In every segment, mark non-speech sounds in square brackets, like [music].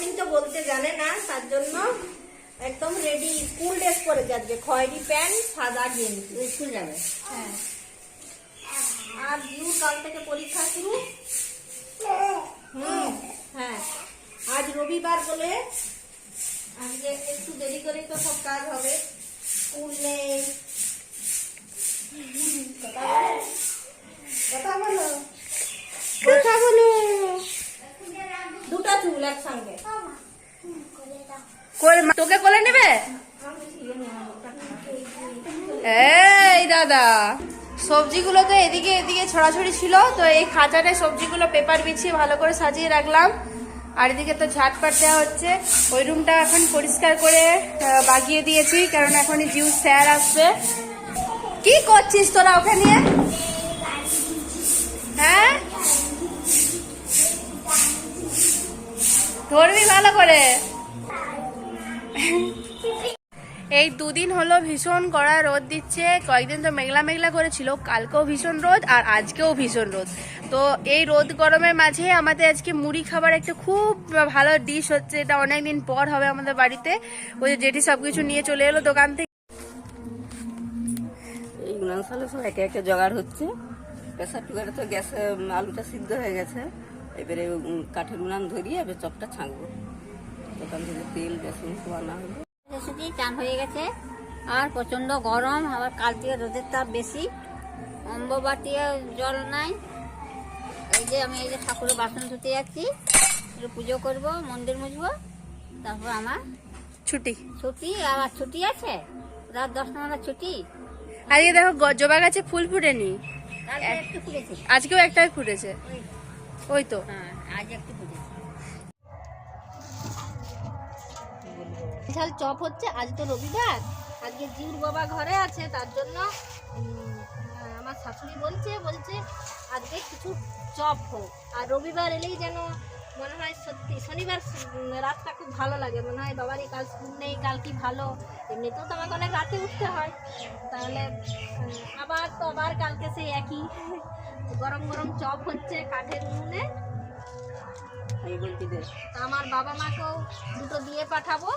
Morning তো বলতে জানে না তার জন্য একদম রেডি স্কুল ড্রেস পরে যাচ্ছে। খয়েরি প্যান্ট সাদা গেঞ্জি স্কুল যাবে। হ্যাঁ। আর জিউ কাল থেকে পরীক্ষা শুরু। হুম হ্যাঁ। আজ রবিবার বলে আজকে একটু দেরি করে তো সব কাজ হবে। স্কুল নেই। কথা বলো। কথা বলো। চুল একসঙ্গে তোকে কোলে নেবে? এই দাদা সবজিগুলো তো এদিকে এদিকে ছড়াছড়ি ছিল, তো এই খাঁচাটায় সবজিগুলো পেপার বিছিয়ে ভালো করে সাজিয়ে রাখলাম। আর এদিকে তো ঝাটপাট দেওয়া হচ্ছে। ওই রুমটা এখন পরিষ্কার করে বাগিয়ে দিয়েছি, কারণ এখন জিউ স্যার আসবে। কি করছিস তোরা ওখানে? হ্যাঁ? ধরবি ভালো করে। এই দুদিন হলো ভীষণ কড়া রোদ দিচ্ছে। কয়েকদিন তো মেঘলা মেঘলা করেছিল। কালকেও ভীষণ রোদ আর আজকেও ভীষণ রোদ। তো এই রোদ গরমের মাঝে আমাদের আজকে মুড়ি খাবার একটা খুব ভালো ডিশ হচ্ছে। এটা অনেকদিন পর হবে আমাদের বাড়িতে। ওই যে জেঠি সবকিছু নিয়ে চলে এলো দোকান থেকে। এই উনানসালে সব একে একে জোগাড় হচ্ছে। প্রেসার টুকারে তো গ্যাসে আলুটা সিদ্ধ হয়ে গেছে। এবারে কাঠের উনান ধরিয়ে এবার চপটা ছাঁকবো। দোকান থেকে তেল বেসন সব আনা হলো। চান হয়ে গেছে। আর প্রচণ্ড গরম আবার কাল থেকে রোদের তাপ বেশি। অম্ববাটিয়ে জল নাই। এই যে আমি এই যে ঠাকুরের বাসন ধুতে যাচ্ছি একটু পুজো করব মন্দির মুছবো তারপর আমার ছুটি। ছুটি আবার ছুটি আছে? রাত দশটা নাগাদ ছুটি? আজকে দেখো গ- জবা গাছে ফুল ফুটেনি। কালকে একটু ফুটেছে। আজকেও একটাই ফুটেছে। ওই তো। হ্যাঁ আজ একটু ফুটেছে ঝাল চপ হচ্ছে আজ তো রবিবার। আজকে জিউর বাবা ঘরে আছে তার জন্য আমার শাশুড়ি বলছে বলছে আজকে কিছু চপ হোক। আর রবিবার এলেই যেন মনে হয় সত্যি শনিবার রাতটা খুব ভালো লাগে। মনে হয় বাবারই কাল স্কুল নেই কাল কি ভালো? এমনিতেও তো আমাকে অনেক রাতে উঠতে হয়। তাহলে আবার তো আবার কালকে সেই একই। গরম গরম চপ হচ্ছে কাঠের উনুনে। আমার বাবা মাকেও দুটো দিয়ে পাঠাবো।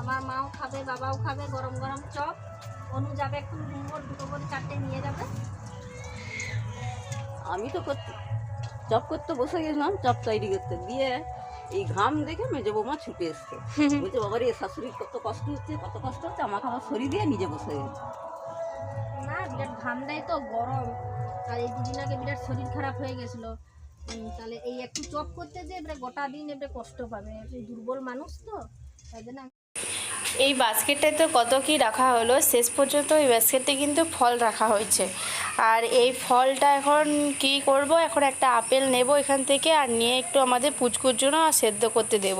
আমার মাও খাবে বাবাও খাবে গরম গরম চপ। অনু যাবে একটু মোট দুটো করে চারটে নিয়ে যাবে। আমি তো করতে চপ করতে বসে গেছিলাম চপ তৈরি করতে। দিয়ে এই ঘাম দেখে মেজে বৌমা ছুটে এসছে। বলছে বাবার এ শাশুড়ি কত কষ্ট হচ্ছে কত কষ্ট হচ্ছে আমাকে আবার শরীর দিয়ে নিজে বসে গেছে। না বিরাট ঘাম দেয় তো গরম। আর এই দুদিন আগে বিরাট শরীর খারাপ হয়ে গেছিল। তাহলে এই একটু চপ করতে যে এবারে গোটা দিন এবারে কষ্ট পাবে। এই দুর্বল মানুষ তো তাই জন্য এই বাস্কেটটায় তো কত কি রাখা হলো, শেষ পর্যন্ত এই বাস্কেটে কিন্তু ফল রাখা হয়েছে। আর এই ফলটা এখন কি করব? এখন একটা আপেল নেব এখান থেকে আর নিয়ে একটু আমাদের পুচকুর জন্য সেদ্ধ করতে দেব।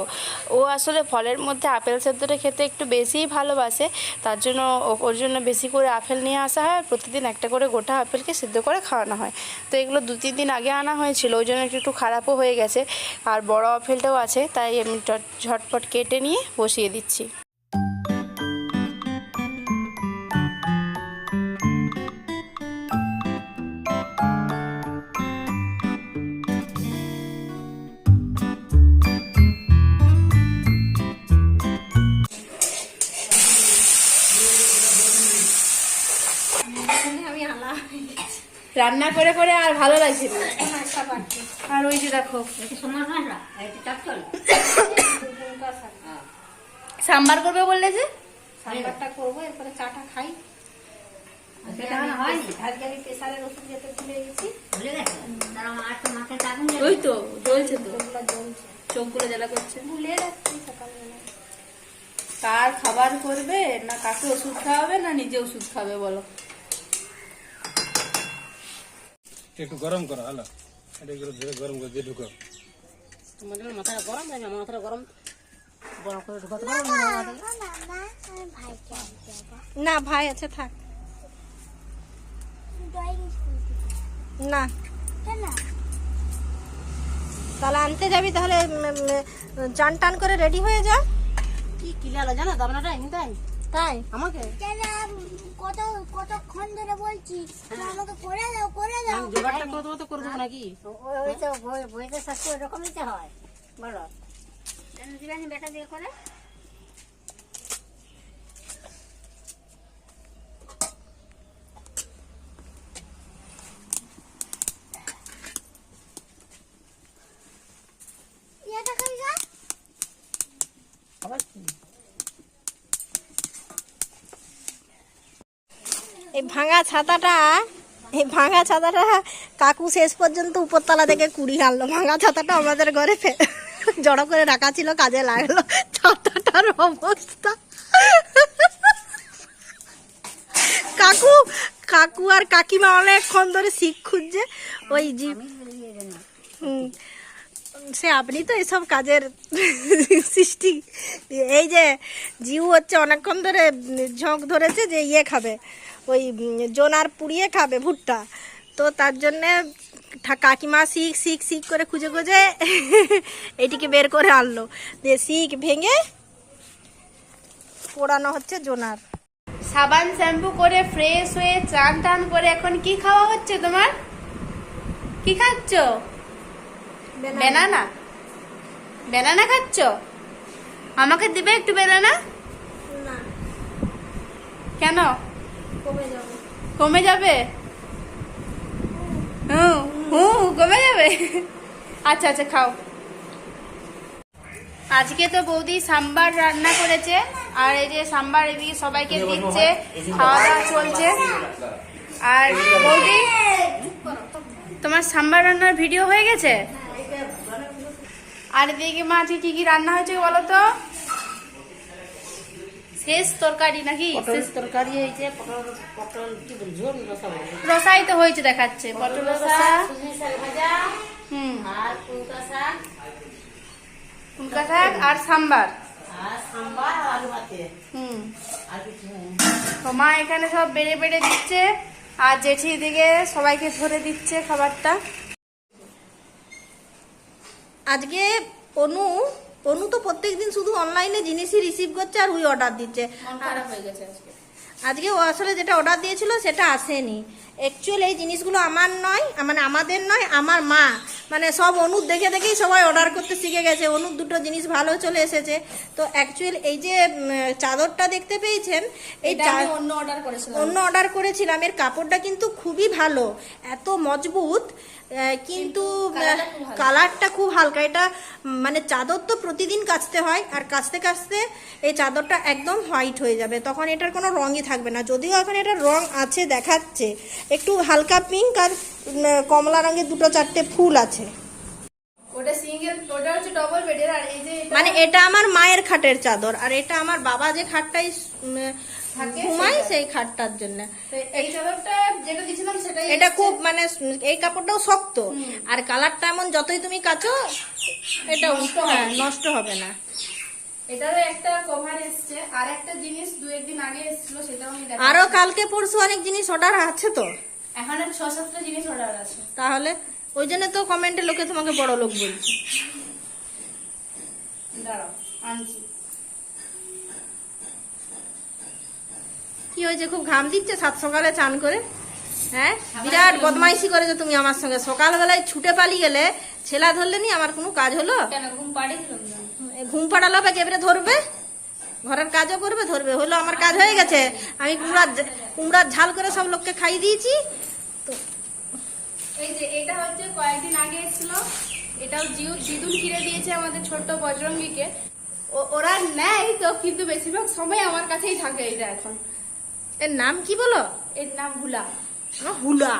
ও আসলে ফলের মধ্যে আপেল সেদ্ধটা খেতে একটু বেশিই ভালোবাসে, তার জন্য ওর জন্য বেশি করে আপেল নিয়ে আসা হয় প্রতিদিন একটা করে গোটা আপেলকে সেদ্ধ করে খাওয়ানো হয়। তো এগুলো দু, তিন দিন আগে আনা হয়েছিল, ওই জন্য একটু একটু খারাপও হয়ে গেছে। আর বড় আপেলটাও আছে, তাই আমি ঝটপট কেটে নিয়ে বসিয়ে দিচ্ছি। রান্না করে করে আর ভালো লাগছে না। আর ওই যে দেখো একটু সময় হয় না? একটু চাপ সাম্বার করবে বললে যে? সাম্বারটা করব এরপরে চাটা খাই। ওই তো জ্বলছে তো। ওগুলো জ্বলছে। চোখগুলো জ্বালা করছে। ভুলে যাচ্ছি সকালবেলা। কার খাবার করবে না কাকে ওষুধ খাওয়াবে না নিজে ওষুধ খাবে বলো? একটু গরম করো হলো এটা একটু ধীরে গরম করে দিয়ে ঢুকো। তোমাদের মাথাটা গরম লাগে আমার মাথাটা গরম। গরম করে ঢুকাতে না ভাই আছে থাক। না। তাহলে আনতে যাবি তাহলে চান টান করে রেডি হয়ে যা। কি কিলালো জানো দামনাটা তাই তাই? আমাকে কত কতক্ষণ ধরে বলছি? আমাকে করে দাও করে দাও। জোগাড়টা করে দেবো তো করে দেবো নাকি? ওই তো বইতে শাস্তি ওরকমই তো হয়। বলো। বেটা দিয়ে করে এটা খাই যা এই ভাঙা ছাতাটা এই ভাঙা ছাতাটা কাকু শেষ পর্যন্ত উপরতলা থেকে কুড়ি আনলো ভাঙা ছাতাটা আমাদের ঘরে জড়ো করে রাখা ছিল কাজে লাগল। ছাতাটার অবস্থা। কাকু কাকু আর কাকিমা অনেকক্ষণ ধরে শিখ খুঁজছে। ওই জি। সে আপনি তো এসব কাজের সৃষ্টি। এই যে জিউ হচ্ছে অনেকক্ষণ ধরে ঝোঁক ধরেছে যে ইয়ে খাবে। ওই জোনার পুড়িয়ে খাবে ভুট্টা। তো তার জন্যে কাকিমা শিখ শিখ শিখ করে খুঁজে খুঁজে [laughs] এটিকে বের করে আনলো। দিয়ে শিখ ভেঙে পোড়ানো হচ্ছে জোনার। সাবান শ্যাম্পু করে ফ্রেশ হয়ে চান টান করে এখন কি খাওয়া হচ্ছে তোমার? কি খাচ্ছ? বেনানা? বেনানা খাচ্ছ? আমাকে দিবে একটু বেনানা? না। কেন? কমে যাবে। হুম হুম কমে যাবে? আচ্ছা আচ্ছা খাও। আজকে তো বৌদি সাম্বার রান্না করেছে আর এই যে সাম্বার এদিকে সবাইকে দিচ্ছে খাওয়া দাওয়া চলছে। আর বৌদি তোমার সাম্বার রান্নার ভিডিও হয়ে গেছে? আর এদিকে মা আজকে কি কি রান্না হয়েছে বলো তো? শেষ তরকারি নাকি? শেষ তরকারি হয়েছে পটল পটল কি বল রসা রসাই তো হয়েছে দেখাচ্ছে। পটল রসা ভাজা হুম। আর কুলকা শাক। শাক সাম্বার। মা এখানে সব বেড়ে বেড়ে দিচ্ছে আর জেঠি দিকে সবাইকে ধরে দিচ্ছে খাবারটা। আজকে অনু অনু তো প্রত্যেকদিন শুধু অনলাইনে জিনিসই রিসিভ করছে আর ওই অর্ডার দিচ্ছে। খারাপ হয়ে গেছে আজকে। ও আসলে যেটা অর্ডার দিয়েছিল সেটা আসেনি। অ্যাকচুয়ালি এই জিনিসগুলো আমার নয় মানে আমাদের নয় আমার মা। মানে সব অনুর দেখে দেখেই সবাই অর্ডার করতে শিখে গেছে। অনুর দুটো জিনিস ভালো চলে এসেছে। তো অ্যাকচুয়ালি এই যে চাদরটা দেখতে পেয়েছেন এই অন্য অর্ডার করেছিলাম। অন্য অর্ডার করেছিলাম। এর কাপড়টা কিন্তু খুবই ভালো এত মজবুত। কিন্তু কালারটা খুব হালকা। এটা মানে চাদর তো প্রতিদিন কাচতে হয় আর কাচতে কাচতে এই চাদরটা একদম হোয়াইট হয়ে যাবে। তখন এটার কোনো রঙই থাকবে না। যদিও এখন এটা রং আছে দেখাচ্ছে। একটু হালকা পিঙ্ক আর কমলা রঙের দুটো চারটে ফুল আছে। ওটা সিঙ্গেল ওটা হচ্ছে ডবল বেডের আর এই যে মানে এটা আমার মায়ের খাটের চাদর আর এটা আমার বাবা যে খাটটাই ঘুমায় সেই খাটটার জন্য। এই চাদরটা যেটা দিয়েছিলাম সেটাই এটা খুব মানে এই কাপড়টাও শক্ত আর কালারটা এমন যতই তুমি কাচো এটা হ্যাঁ নষ্ট হবে না। এটারও একটা কভার এসছে। আর একটা জিনিস দু একদিন আগে এসেছিল সেটাও আমি আরও কালকে পরশু অনেক জিনিস অর্ডার আছে তো? এখন আর ছ সাতটা জিনিস অর্ডার আছে। তাহলে ওই জন্য তো কমেন্টে লোকে তোমাকে বড় লোক বলছে। কি হয়েছে খুব ঘাম দিচ্ছে? সাত সকালে চান করে হ্যাঁ? বিরাট বদমাইশি করেছ তুমি আমার সঙ্গে। সকালবেলায় ছুটে পালিয়ে গেলে ছেলা ধরলে নি আমার কোনো কাজ হলো? ঘুম পাড়ালো বা এবারে ধরবে? ঘরের কাজও করবে ধরবে। হলো আমার কাজ হয়ে গেছে। আমি কুমড়ার কুমড়ার ঝাল করে সব লোককে খাইয়ে দিয়েছি। এই যে এটা হচ্ছে কয়েকদিন আগে এসেছিল। এটাও জিউ দিদুন কিনে দিয়েছে আমাদের ছোট্ট বজরঙ্গীকে। ও- ওরা নেয় তো কিন্তু বেশিরভাগ সময় আমার কাছেই থাকে এটা এখন। এর নাম কি বলো? এর নাম আহ, হুলা।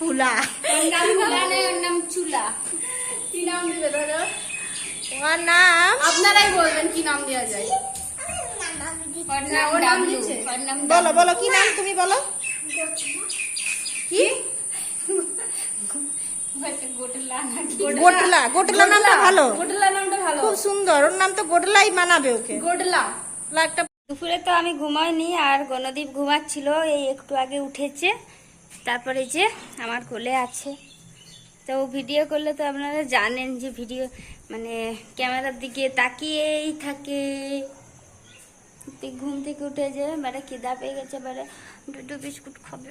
হুলা। ওর নাম নেই ওর নাম চুলা। কি নাম দিবে ধরো তোমার নাম? আপনারাই বলবেন কি নাম দেওয়া যায়। ওর ওর নাম বলো বলো কি নাম তুমি বলো? কি? গোটলা গোটলা নামটা ভালো। গোটলা নামটা ভালো। খুব সুন্দর ওর নাম তো গোটলাই মানাবে ওকে। গোটলা। গোটলা একটা দুপুরে তো আমি ঘুমাইনি আর গণদীপ ঘুমাচ্ছিল এই একটু আগে উঠেছে। তারপরে যে আমার কোলে আছে। তো ও ভিডিও করলে তো আপনারা জানেন যে ভিডিও মানে ক্যামেরার দিকে তাকিয়েই থাকে। ঘুম থেকে উঠে যে বেড়া খিদা পেয়ে গেছে বেড়া দুটো বিস্কুট খাবে।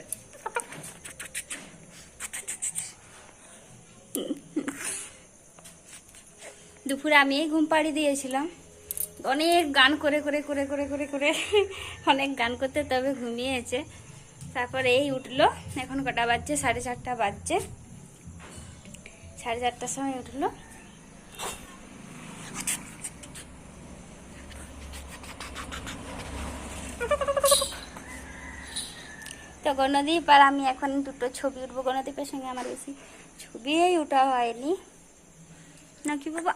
দুপুরে আমি ঘুম পাড়ি দিয়েছিলাম। অনেক গান করে করে করে করে করে করে [laughs] অনেক গান করতে তবে ঘুমিয়েছে। তারপরে এই উঠল, এখন কটা বাজছে? সাড়ে চারটা বাজছে। সাড়ে চারটার সময় উঠল। তো গণদীপ আর আমি এখন দুটো ছবি উঠবো। গণদীপের সঙ্গে আমার বেশি ছবিই ওঠা হয়নি। নাকি বাবা?